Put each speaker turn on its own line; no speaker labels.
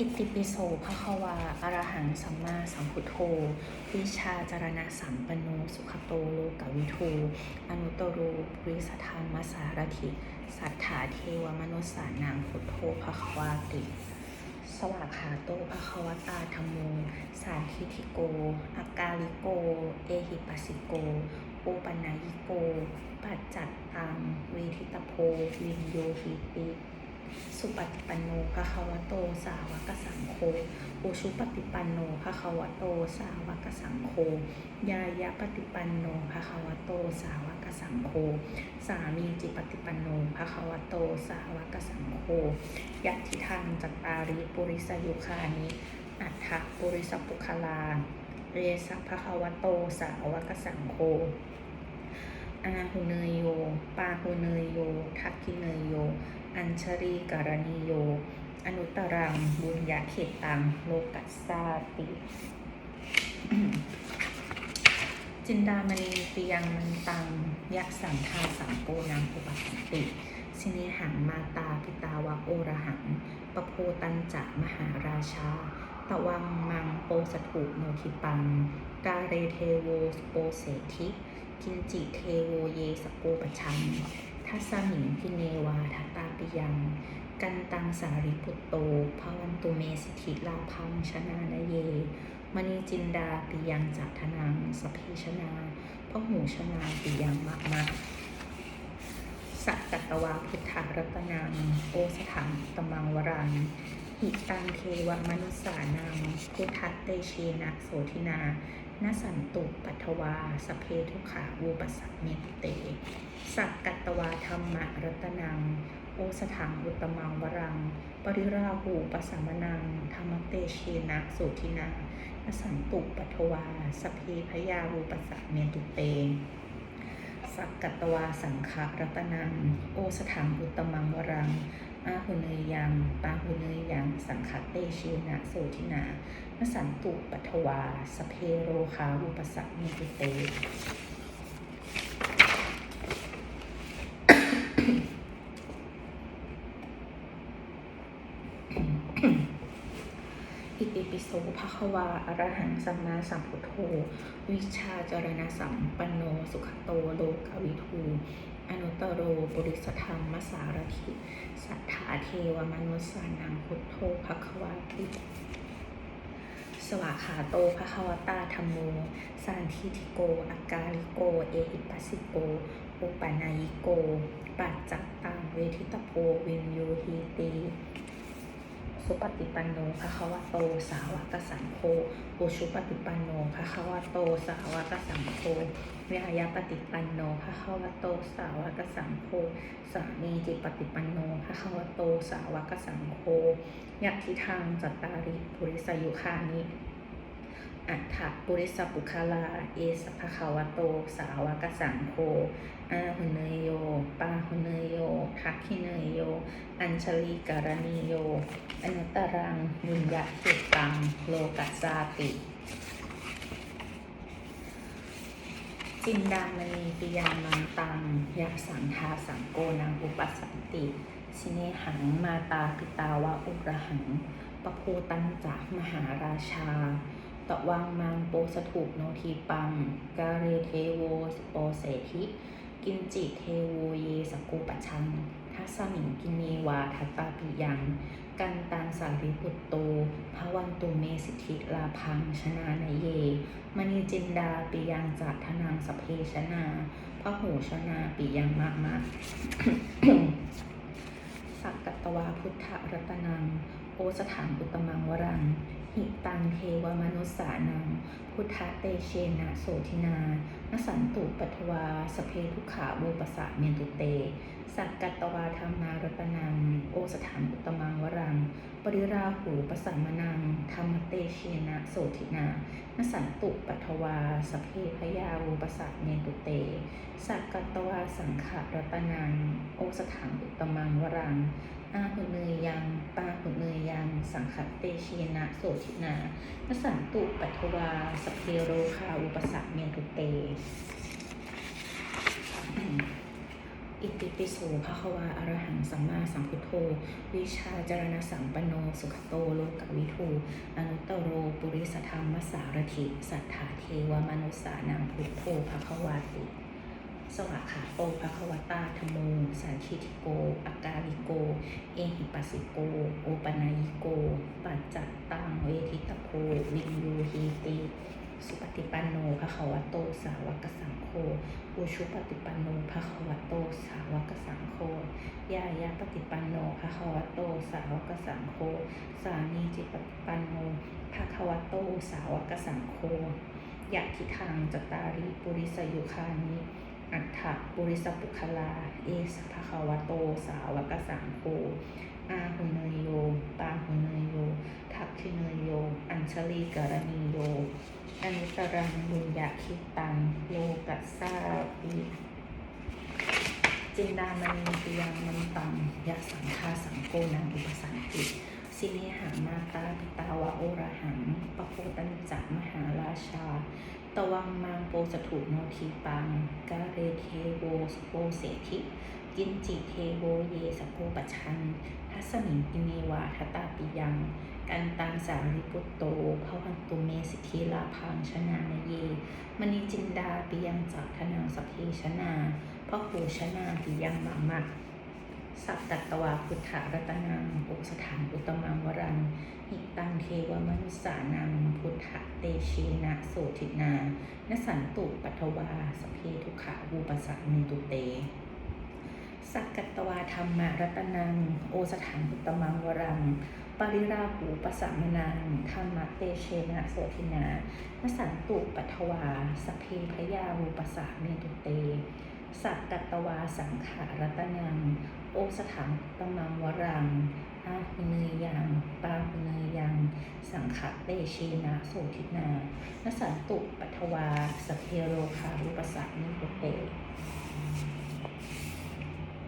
อิติปิโสภควาอรหังสัมมาสัมพุทโธ วิชาจารณะสัมปันโน สุขโตโลกวิทูอนุตตโรปุริสธรรมสารถิ สัทธาเทวมนุสสานังพุทโธภควาติ สวากขาโตภควตาธรรมโมสาธิธิโก อากาลิโก เอหิปัสสิโกโอปัญญิโก ปัจจัตตังเวทิตโพวินโยหิติ สุปฏิปันโนภะคะวะโต สาวกสังโฆอุชุปฏิปันโนภะคะวะโต สาวกสังโฆ ยายะปฏิปันโนภะคะวะโต สาวกสังโฆ สามีจิปฏิปันโนภะคะวะโต สาวกสังโฆยัติทังจัตตาริปุริสยุคานิ อัฏฐปุริสปุคลา เรสัพพะคะวะโต สาวกสังโฆอาหุเนยโย ปาหุเนยโย ทักขิเนยโย อัญชรีการณิโย อนุตรัง บุญญาเขตตัง โลกัสสาติ จินดามณีปิยังมันตังยะสังทาสังโปนังอุปสติ สิเนหังมาตาปิตาวะโอระหัง ปโพตันจะมหาราชา ตะวังมังโปสถุโนทิปัง กาเรเทโวโปเสธิกินจิเทโวเยสโปปชัง ทัสมิงพิเนวาทัตาปิยัง กันตังสาริปุตโตภวันตุเมสิทธิลาพังชนะนเย มณีจินดาปิยังจักทนังสเพชนาพหูชนาปิยังมะมะสัจกัตตวาพุทธรัตนังโอสถังตมังวรัง หิตังเทวมนุสานังพุทธัตเตเชนะโสทินานสันตุปัทวา สเพทุขาวูปสัมเมติเต สักกัตวาธรรมรัตนัง โอสถังอุตมังวรัง ปริราหูปสัมมนัง ธรรมเตเชนะโสทินานสันตุปัทวา สเพพยาวูปสัมเมตุเตสักกัตวาสังขรัตนัง โอสถังอุตมังวรัง อาหุเนยยังปาหุเนยยังสังขเตเชนะโสทินานสันตุปัทวา สเพโรคาวุปสัมเตุเตอิติปิโสภะควาอรหังสัมมาสัมพุทโธ วิชาจารณสัมปันโน สุขโตโลกวิทู อนุตโรบุริสธรรมสารถิสัทธาเทวมนุสานังพุทโธภควาติสวาขาโตภควตาธรรมโมสานทิทิโกอากาลิโก เอหิปัสสิโก อุปนายิโก ปัจจัตตังเวทิตโพวินยูฮีติ สุปฏิปันโนภะคะวะโตสาวกสังโฆโอชุปฏิปันโนภะคะวะโตสาวกสังโฆวิหายปฏิปันโนภะคะวะโตสาวกสังโฆสามีจิปฏิปันโนภะคะวะโตสาวกสังโฆยัติทางจัตตาริปุริสยุคานิ อัฏฐปุริสปุคลา เอสภะคะวโต สาวกสังโฆอาหุเนยโย ปาหุเนยโยทักขิเนยโย อัญชลีการณีโย อนุตรังบุญญาเกตัง โลกัสสาติจินดามณีปิยังมังตังยะสังทาสังโกนังอุปสันติสิเนหังมาตาปิตาวะอุระหังปะโพตันจากมหาราชา ตะวังมังโปสถุโนทีปัง กาเรเทโวสโปเสธิกินจิเทโวเยสกุปชัง ทัสสมิงกินเนวาทัตตาปิยัง กันตังสาริปุตโตภวันตุเมสิทธิลาพังชนานเย มณีจินดาปิยังจัตทนังสเพชนาพระหูชนาปิยังมะมะสักกตวาพุทธรัตนัง โอสถังอุตมังวรัง อิตังเทวมนุสสานัง พุทธเตเชนะโสทินานสันตุปัทวาสเพทุขาวูปสะเมนตุเต สักกัตตวาธรรมารตนัง อสถังอุตมังวรัง ปริราหูปสัมมนัง ธรรมเตเชนะโสทินานสันตุปัทวา สเพพยาวูปสะเมนตุเต สักกตวาสังขารตนัง โอสถังอุตมังวรัง อาหุเนยยัง ปาหุเนยยัง สังขเตเชนะโสทินานสันตุปัทวา สเพโรคาอุปสัมเมนตุเต อิติปิโสภะคะวาอระหังสัมมาสัมพุทโธ วิชาจารณสัมปันโน สุขโตโลกวิทูอนุตตโร ปุริสธรรมสารถิ สัทธาเทวมนุสานังพุทโธภะคะวาติสวากขาโตภะควตาธโมสันคิทิโกอากาลิโก เอหิปัสสิโก โอปนายิโก ปัจจัตตังเวทิตโควินยูฮีติ สุปฏิปันโนภะคะวะโต สาวกสังโฆอุชุปฏิปันโนภะคะวะโต สาวกสังโฆ ยายาปฏิปันโนภะคะวะโต สาวกสังโฆ สามีจิปฏิปันโนภะคะวะโต สาวกสังโฆยะทิทางจตาริปุริสยุคานิอัฏฐปุริสปุคลา เอสภะคะวะโต สาวกสังโฆ อาหุเนยโยปาหุเนยโย ทักขิเนยโย อัญชลีกรณีโยอนุตรังบุญญาคิตังโลกัสสาปิจินดามณีเตียงมันตังยะสังฆาสังโกนังอุปสันติสิเนหามาตาปิตาวะโอระหังปะโพตันจักมหาราชา ตวังมังโปสถุโนทีปังกาเรเทโวสโปเสธิกินจิเทโวเยสโพปชันทัสมิงปิเนวาทตาปิยัง กันตังสาริปุตโตภวันตุเมสิทิลาพังชนานเยมณีจินดาปิยังจักทนังสพเพชนาพระโหชนาปิยังมามัด สัตตตวาพุทธรัตนังอุสถานอุตมังวรังหิตังเทวมนุสสานังพุทธเตเชนะโสทินานสันตุปัทวาสเพทุขาวูปสักมินตุเต สักกัตวาธรรมรัตนัง โอสถานอุตมังวรัง ปริราหูปสัมมนังธรรมเตเชนะโสทินานสันตุปัทวาสเพพยาวูปสักมินตุเต สักกัตตวาสังขารัตนัง โอสถังตมังวรังอาหุเนยังปาหุเนยัง สังขะเตเชนะโสทินานสันตุปัทวาสเพโรคารุปสัตนิโกเต